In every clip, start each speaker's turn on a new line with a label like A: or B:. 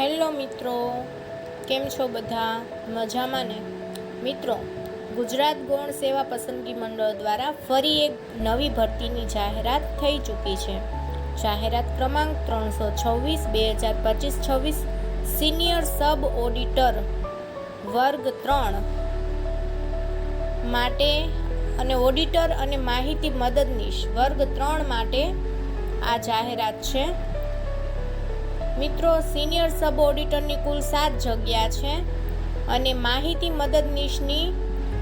A: Hello મિત્રો, કેમ છો બધા? મજામાં ને? મિત્રો, ગુજરાત ગૌણ સેવા પસંદગી મંડળ દ્વારા ફરી એક નવી ભરતીની જાહેરાત થઈ ચૂકી છે. જાહેરાત ક્રમાંક ત્રણસો છવ્વીસ, બે હજાર પચીસ છવ્વીસ, સિનિયર સબ ઓડિટર વર્ગ ત્રણ માટે અને ઓડિટર અને માહિતી મદદનીશ વર્ગ ત્રણ માટે આ જાહેરાત છે. મિત્રો સિનિયર સબ ઓડિટરની કુલ સાત જગ્યા છે અને માહિતી મદદનીશની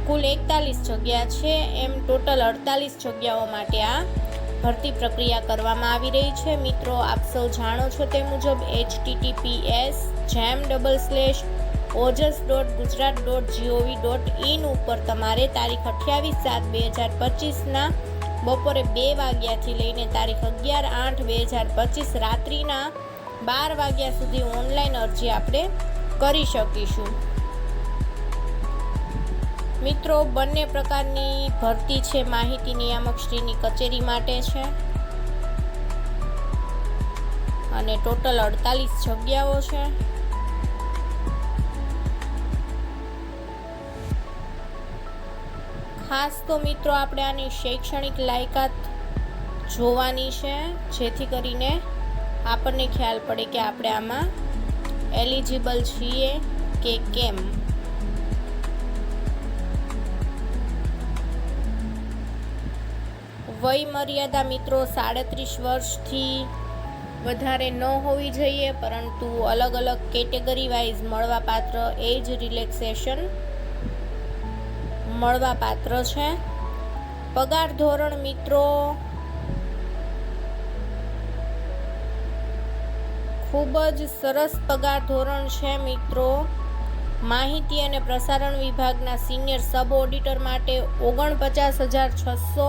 A: કુલ એકતાલીસ જગ્યા છે. એમ ટોટલ અડતાલીસ જગ્યાઓ માટે આ ભરતી પ્રક્રિયા કરવામાં આવી રહી છે. મિત્રો, આપ સૌ જાણો છો તે મુજબ એચ ટીટીપીએસ જેમ double slash Ojas dot Gujarat dot GOV dot in ઉપર તમારે તારીખ અઠ્યાવીસ સાત બે હજાર પચીસના બપોરે બે વાગ્યાથી લઈને તારીખ અગિયાર આઠ બે હજાર પચીસ રાત્રિના બાર વાગ્યા સુધી ઓનલાઈન અરજી આપણે કરી શકીશું. મિત્રો, બંને પ્રકારની ભરતી છે, માહિતી નિયામક શ્રીની કચેરી માટે છે. અને ટોટલ અડતાલીસ જગ્યાઓ છે. ખાસ તો મિત્રો, આપણે આની શૈક્ષણિક લાયકાત જોવાની છે, જેથી કરીને આપણને ખ્યાલ પડે કે આપણે આમાં એલિજિબલ છીએ કે કેમ. વય મર્યાદા મિત્રો સાડત્રીસ વર્ષથી વધારે ન હોવી જોઈએ, પરંતુ અલગ અલગ કેટેગરી વાઇઝ મળવાપાત્ર એજ રિલેક્સેશન મળવાપાત્ર છે. પગાર ધોરણ મિત્રો ખૂબ જ સરસ પગાર ધોરણ છે, મિત્રો. માહિતી અને પ્રસારણ વિભાગના સિનિયર સબ ઓડિટર માટે ઓગણપચાસ હજાર છસો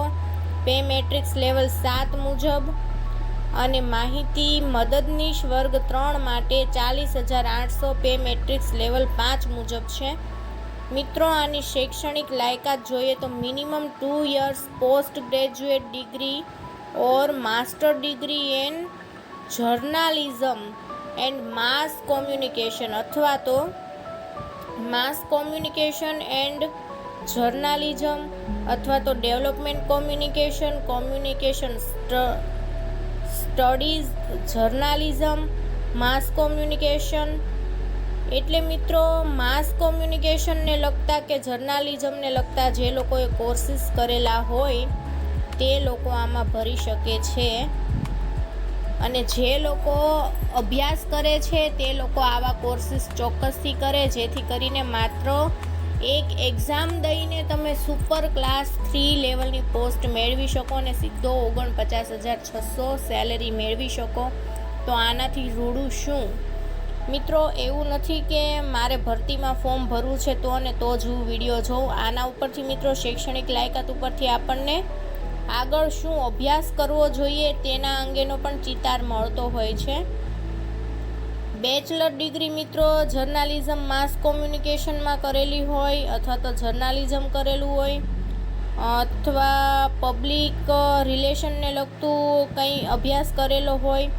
A: પે મેટ્રિક્સ લેવલ સાત મુજબ અને માહિતી મદદનીશ વર્ગ ત્રણ માટે ચાલીસ હજાર આઠસો પે મેટ્રિક્સ લેવલ પાંચ મુજબ છે. મિત્રો, આની શૈક્ષણિક લાયકાત જોઈએ તો minimum two years post graduate degree or master degree in journalism and mass communication અથવા તો માસ કોમ્યુનિકેશન એન્ડ જર્નાલિઝમ અથવા તો development communication communication studies journalism mass communication એટલે મિત્રો માસ કોમ્યુનિકેશનને લગતા કે જર્નાલિઝમને લગતા જે લોકોએ કોર્સિસ કરેલા હોય, તે લોકો આમાં ભરી શકે છે. અને જે લોકો અભ્યાસ કરે છે, તે લોકો આવા કોર્સીસ ચોક્કસથી કરે, જેથી કરીને માત્ર એક એક્ઝામ દઈને તમે સુપર ક્લાસ થ્રી લેવલની પોસ્ટ મેળવી શકો અને સીધો ઓગણપચાસ હજાર છસો સેલરી મેળવી શકો. તો આનાથી રૂડું શું? મિત્રો, એવું નથી કે મારે ભરતીમાં ફોર્મ ભરવું છે તો અને તો જ હું વીડિયો જોઉં. આના ઉપરથી મિત્રો, શૈક્ષણિક લાયકાત ઉપરથી આપણને આગળ શું અભ્યાસ કરવો જોઈએ તેના અંગેનો પણ ચિતાર મળતો હોય છે. બેચલર ડિગ્રી મિત્રો, જર્નાલિઝમ, માસ કોમ્યુનિકેશનમાં કરેલી હોય અથવા તો જર્નાલિઝમ કરેલું હોય, અથવા પબ્લિક રિલેશનને લગતું કંઈ અભ્યાસ કરેલો હોય,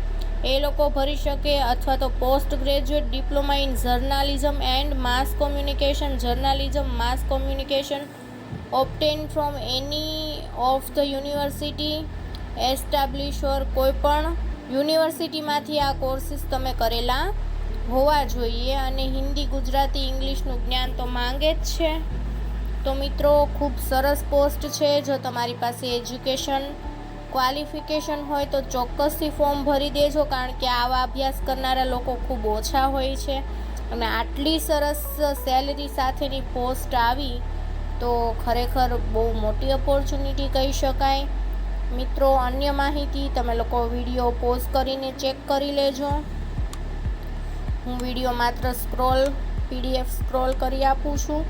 A: એ લોકો ભરી શકે અથવા તો post graduate diploma in journalism and mass communication, journalism, mass communication obtain from any of the university establish or કોઈ પણ યુનિવર્સિટીમાંથી આ કોર્સિસ તમે કરેલા હોવા જોઈએ અને હિન્દી, ગુજરાતી, ઇંગ્લિશનું જ્ઞાન તો માંગે જ છે. તો મિત્રો, ખૂબ સરસ પોસ્ટ છે. જો તમારી પાસે એજ્યુકેશન ક્વોલિફિકેશન હોય તો ચોક્કસથી ફોર્મ ભરી દેજો, કારણ કે આવા અભ્યાસ કરનારા લોકો ખૂબ ઓછા હોય છે. અને આટલી સરસ સેલરી સાથેની પોસ્ટ આવી તો ખરેખર બહુ મોટી ઓપોર્ચ્યુનિટી કહી શકાય. મિત્રો, અન્ય માહિતી તમે લોકો વીડિયો પોઝ કરીને ચેક કરી લેજો. હું વીડિયો માત્ર સ્ક્રોલ પીડીએફ સ્ક્રોલ કરી આપું છું.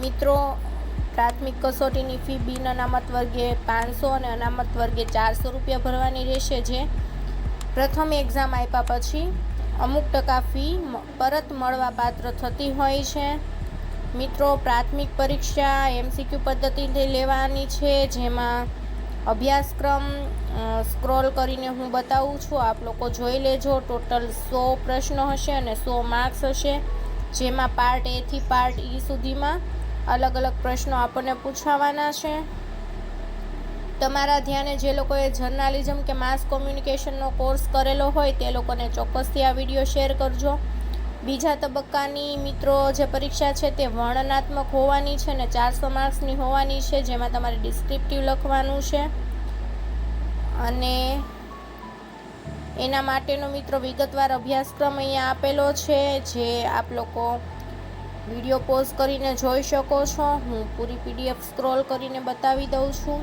A: મિત્રો, પ્રાથમિક કસોટીની ફી બિન અનામત વર્ગે પાંચસો અને અનામત વર્ગે ચારસો રૂપિયા ભરવાની રહેશે જે પ્રથમ એક્ઝામ આપ્યા પછી અમુક ટકા ફી પરત મળવા પાત્ર થતી હોય છે. મિત્રો, પ્રાથમિક પરીક્ષા એમસીક્યુ પદ્ધતિથી લેવાની છે, જેમાં અભ્યાસક્રમ સ્ક્રોલ કરીને હું બતાવું છું. આપ લોકો જોઈ લેજો, ટોટલ સો પ્રશ્નો હશે અને સો માર્ક્સ હશે, જેમાં પાર્ટ એથી પાર્ટ ઈ સુધીમાં અલગ અલગ પ્રશ્નો આપણને પૂછાવાના છે. તમારા ધ્યાને જે લોકોએ જર્નાલિઝમ કે માસ કોમ્યુનિકેશનનો કોર્સ કરેલો હોય, તે લોકોને ચોક્કસથી આ વીડિયો શેર કરજો. બીજા તબક્કાની મિત્રો જે પરીક્ષા છે તે વર્ણનાત્મક હોવાની છે અને ચારસો માર્ક્સની હોવાની છે, જેમાં તમારે ડિસ્ક્રિપ્ટિવ લખવાનું છે. અને એના માટેનો મિત્રો વિગતવાર અભ્યાસક્રમ અહીંયા આપેલો છે, જે આપ લોકો વીડિયો પોઝ કરીને જોઈ શકો છો. હું પૂરી પીડીએફ સ્ક્રોલ કરીને બતાવી દઉં છું.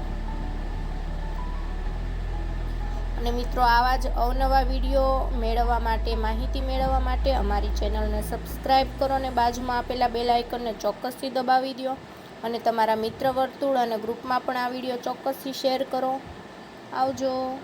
A: અને મિત્રો, આવા જ અવનવા વીડિયો મેળવવા માટે, માહિતી મેળવવા માટે અમારી ચેનલને સબસ્ક્રાઈબ કરો અને બાજુમાં આપેલા બેલ આઇકનને ચોક્કસથી દબાવી દો. અને તમારા મિત્ર વર્તુળ અને ગ્રુપમાં પણ આ વીડિયો ચોક્કસથી શેર કરો. આવજો.